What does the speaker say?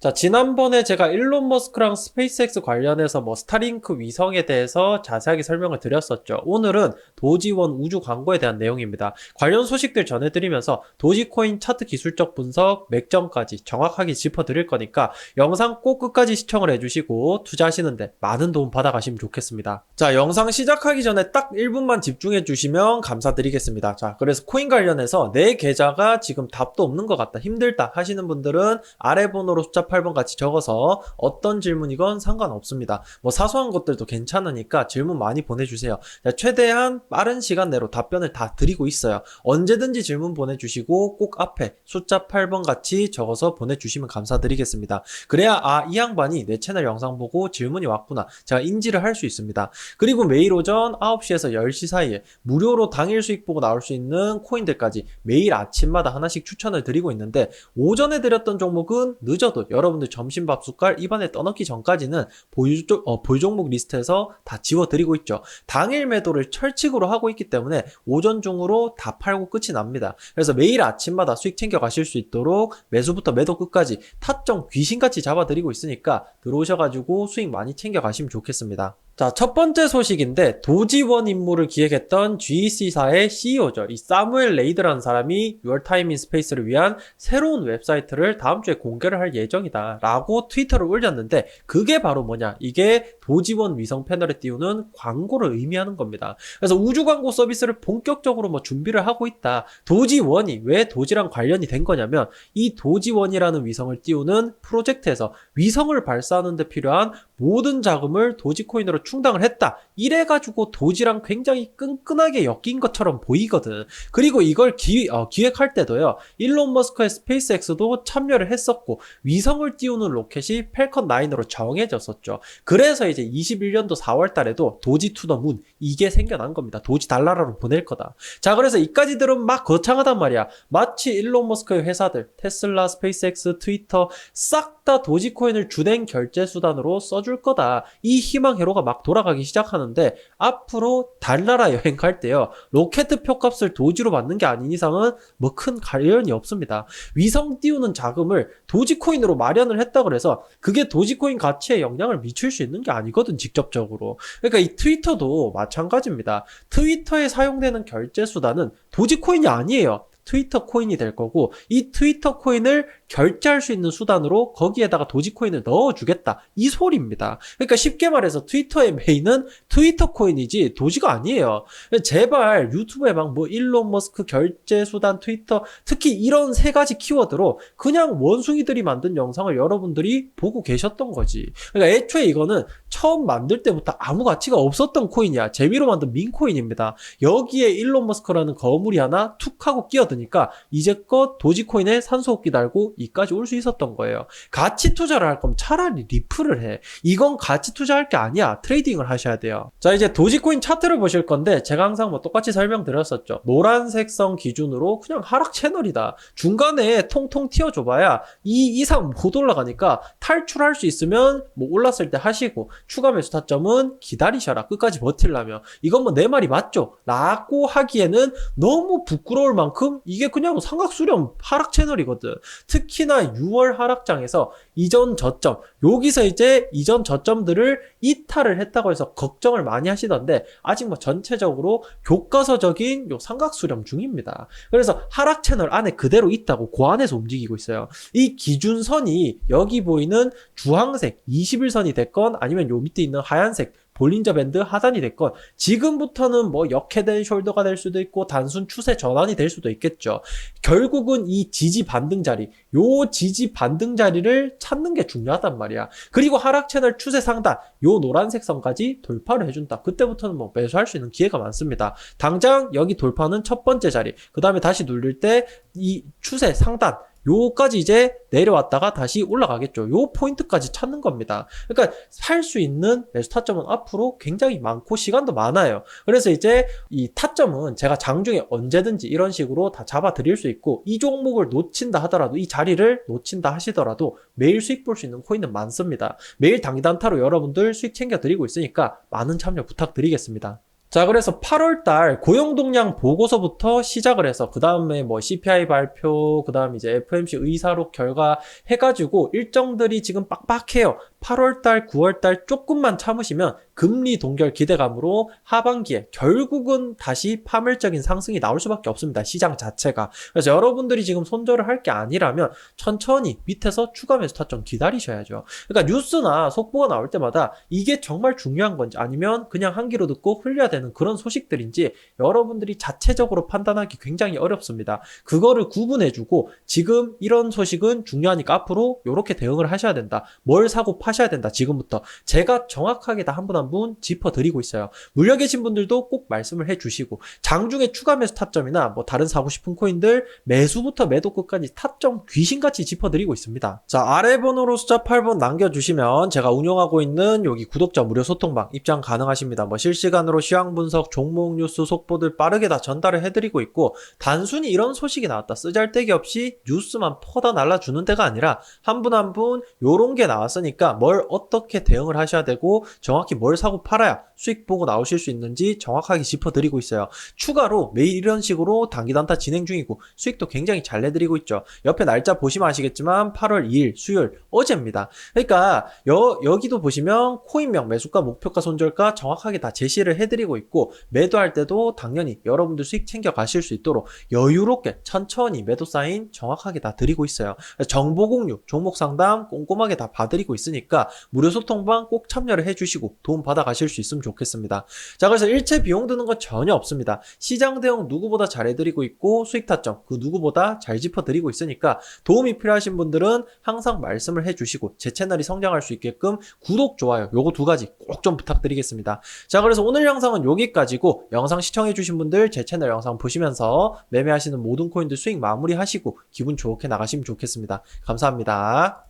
자, 지난번에 제가 일론 머스크랑 스페이스X 관련해서 뭐 스타링크 위성에 대해서 자세하게 설명을 드렸었죠. 오늘은 도지원 우주 광고에 대한 내용입니다. 관련 소식들 전해드리면서 도지코인 차트 기술적 분석, 맥점까지 정확하게 짚어드릴 거니까 영상 꼭 끝까지 시청을 해주시고 투자하시는데 많은 도움 받아가시면 좋겠습니다. 자, 영상 시작하기 전에 딱 1분만 집중해주시면 감사드리겠습니다. 자, 그래서 코인 관련해서 내 계좌가 지금 답도 없는 것 같다, 힘들다 하시는 분들은 아래 번호로 숫자 8번 같이 적어서 어떤 질문이건 상관없습니다. 뭐 사소한 것들도 괜찮으니까 질문 많이 보내주세요. 자, 최대한 빠른 시간 내로 답변을 다 드리고 있어요. 언제든지 질문 보내주시고 꼭 앞에 숫자 8번 같이 적어서 보내주시면 감사드리겠습니다. 그래야 아, 이 양반이 내 채널 영상 보고 질문이 왔구나. 제가 인지를 할 수 있습니다. 그리고 매일 오전 9시에서 10시 사이에 무료로 당일 수익 보고 나올 수 있는 코인들까지 매일 아침마다 하나씩 추천을 드리고 있는데 오전에 드렸던 종목은 늦어도 여러분들 점심 밥 숟갈 입안에 떠넣기 전까지는 보유, 쪽- 어, 보유 종목 리스트에서 다 지워드리고 있죠. 당일 매도를 철칙으로 하고 있기 때문에 오전 중으로 다 팔고 끝이 납니다. 그래서 매일 아침마다 수익 챙겨 가실 수 있도록 매수부터 매도 끝까지 타점 귀신같이 잡아드리고 있으니까 들어오셔가지고 수익 많이 챙겨 가시면 좋겠습니다. 자, 첫 번째 소식인데 도지원 임무를 기획했던 GEC사의 CEO죠. 이 사무엘 레이드라는 사람이 6월 타임 인 스페이스를 위한 새로운 웹사이트를 다음 주에 공개를 할 예정이다. 라고 트위터를 올렸는데 그게 바로 뭐냐? 이게 도지원 위성 패널에 띄우는 광고를 의미하는 겁니다. 그래서 우주 광고 서비스를 본격적으로 뭐 준비를 하고 있다. 도지원이 왜 도지랑 관련이 된 거냐면 이 도지원이라는 위성을 띄우는 프로젝트에서 위성을 발사하는 데 필요한 모든 자금을 도지코인으로 충당을 했다. 이래가지고 도지랑 굉장히 끈끈하게 엮인 것처럼 보이거든. 그리고 이걸 기, 어, 기획할 때도요. 일론 머스크의 스페이스X도 참여를 했었고 위성을 띄우는 로켓이 펠컨 9으로 정해졌었죠. 그래서 이제 21년도 4월 달에도 도지 투더문 이게 생겨난 겁니다. 도지 달나라로 보낼 거다. 자, 그래서 이까지 들은 막 거창하단 말이야. 마치 일론 머스크의 회사들 테슬라, 스페이스X, 트위터 싹 다 도지코인을 주된 결제 수단으로 써줄 거다. 이 희망 회로가 막 돌아가기 시작하는데 앞으로 달나라 여행 갈 때요. 로켓 표값을 도지로 받는 게 아닌 이상은 뭐큰 가련이 없습니다. 위성 띄우는 자금을 도지코인으로 마련을 했다 그래서 그게 도지코인 가치에 영향을 미칠 수 있는 게 아니거든 직접적으로. 그러니까 이 트위터도 마찬가지입니다. 트위터에 사용되는 결제 수단은 도지코인이 아니에요. 트위터 코인이 될 거고 이 트위터 코인을 결제할 수 있는 수단으로 거기에다가 도지코인을 넣어주겠다 이 소리입니다. 그러니까 쉽게 말해서 트위터의 메인은 트위터 코인이지 도지가 아니에요. 제발 유튜브에 막 뭐 일론 머스크 결제 수단 트위터 특히 이런 세 가지 키워드로 그냥 원숭이들이 만든 영상을 여러분들이 보고 계셨던 거지. 그러니까 애초에 이거는 처음 만들 때부터 아무 가치가 없었던 코인이야. 재미로 만든 민코인입니다. 여기에 일론 머스크라는 거물이 하나 툭 하고 끼어드니까 이제껏 도지코인에 산소호흡기 달고 이까지 올 수 있었던 거예요. 가치 투자를 할 거면 차라리 리플을 해. 이건 가치 투자할 게 아니야. 트레이딩을 하셔야 돼요. 자, 이제 도지코인 차트를 보실 건데 제가 항상 뭐 똑같이 설명드렸었죠. 노란색 선 기준으로 그냥 하락 채널이다. 중간에 통통 튀어줘봐야 이 이상 못 올라가니까 탈출할 수 있으면 뭐 올랐을 때 하시고 추가 매수 타점은 기다리셔라. 끝까지 버틸라면. 이건 뭐 내 말이 맞죠? 라고 하기에는 너무 부끄러울 만큼 이게 그냥 삼각수렴 하락 채널이거든. 특히 나 6월 하락장에서 이전 저점, 여기서 이제 이전 저점들을 이탈을 했다고 해서 걱정을 많이 하시던데 아직 뭐 전체적으로 교과서적인 요 삼각 수렴 중입니다. 그래서 하락 채널 안에 그대로 있다고 그 안에서 움직이고 있어요. 이 기준선이 여기 보이는 주황색 21선이 됐건 아니면 요 밑에 있는 하얀색 볼린저 밴드 하단이 됐건 지금부터는 뭐 역해된 숄더가 될 수도 있고 단순 추세 전환이 될 수도 있겠죠. 결국은 이 지지 반등 자리, 요 지지 반등 자리를 찾는 게 중요하단 말이야. 그리고 하락 채널 추세 상단, 요 노란색 선까지 돌파를 해준다. 그때부터는 뭐 매수할 수 있는 기회가 많습니다. 당장 여기 돌파는 첫 번째 자리, 그 다음에 다시 누릴 때 이 추세 상단, 요까지 이제 내려왔다가 다시 올라가겠죠. 요 포인트까지 찾는 겁니다. 그러니까 살 수 있는 매수 타점은 앞으로 굉장히 많고 시간도 많아요. 그래서 이제 이 타점은 제가 장중에 언제든지 이런 식으로 다 잡아 드릴 수 있고 이 종목을 놓친다 하더라도 이 자리를 놓친다 하시더라도 매일 수익 볼 수 있는 코인은 많습니다. 매일 단기 단타로 여러분들 수익 챙겨 드리고 있으니까 많은 참여 부탁드리겠습니다. 자, 그래서 8월 달 고용동량 보고서부터 시작을 해서, 그 다음에 뭐 CPI 발표, 그 다음 이제 FMC 의사록 결과 해가지고 일정들이 지금 빡빡해요. 8월 달, 9월 달 조금만 참으시면 금리 동결 기대감으로 하반기에 결국은 다시 파멸적인 상승이 나올 수밖에 없습니다. 시장 자체가. 그래서 여러분들이 지금 손절을 할 게 아니라면 천천히 밑에서 추가 매수 타점 기다리셔야죠. 그러니까 뉴스나 속보가 나올 때마다 이게 정말 중요한 건지 아니면 그냥 한 귀로 듣고 흘려야 되는 그런 소식들인지 여러분들이 자체적으로 판단하기 굉장히 어렵습니다. 그거를 구분해주고 지금 이런 소식은 중요하니까 앞으로 이렇게 대응을 하셔야 된다. 뭘 사고 파셔야 된다. 지금부터 제가 정확하게 다 한 분한 분 짚어드리고 있어요. 물려 계신 분들도 꼭 말씀을 해주시고 장중에 추가 매수 타점이나 뭐 다른 사고 싶은 코인들 매수부터 매도 끝까지 타점 귀신같이 짚어드리고 있습니다. 자 아래 번호로 숫자 8번 남겨주시면 제가 운영하고 있는 여기 구독자 무료 소통방 입장 가능하십니다. 뭐 실시간으로 시황 분석, 종목 뉴스 속보들 빠르게 다 전달을 해드리고 있고 단순히 이런 소식이 나왔다 쓰잘데기 없이 뉴스만 퍼다 날라주는 데가 아니라 한 분 한분 요런 게 나왔으니까 뭘 어떻게 대응을 하셔야 되고 정확히 뭘 사고 팔아야 수익 보고 나오실 수 있는지 정확하게 짚어드리고 있어요. 추가로 매일 이런 식으로 단기 단타 진행 중이고 수익도 굉장히 잘 내드리고 있죠. 옆에 날짜 보시면 아시겠지만 8월 2일 수요일 어제입니다. 그러니까 여, 여기도 보시면 코인명 매수가 목표가 손절가 정확하게 다 제시를 해드리고 있고 매도할 때도 당연히 여러분들 수익 챙겨 가실 수 있도록 여유롭게 천천히 매도 사인 정확하게 다 드리고 있어요. 정보 공유, 종목 상담 꼼꼼하게 다 봐드리고 있으니까 무료 소통방 꼭 참여를 해주시고 도움 받아 가실 수 있으면 좋겠습니다. 자, 그래서 일체 비용 드는 거 전혀 없습니다. 시장 대응 누구보다 잘해드리고 있고 수익 타점 그 누구보다 잘 짚어드리고 있으니까 도움이 필요하신 분들은 항상 말씀을 해주시고 제 채널이 성장할 수 있게끔 구독, 좋아요 요거 두 가지 꼭 좀 부탁드리겠습니다. 자, 그래서 오늘 영상은 여기까지고 영상 시청해주신 분들 제 채널 영상 보시면서 매매하시는 모든 코인들 수익 마무리하시고 기분 좋게 나가시면 좋겠습니다. 감사합니다.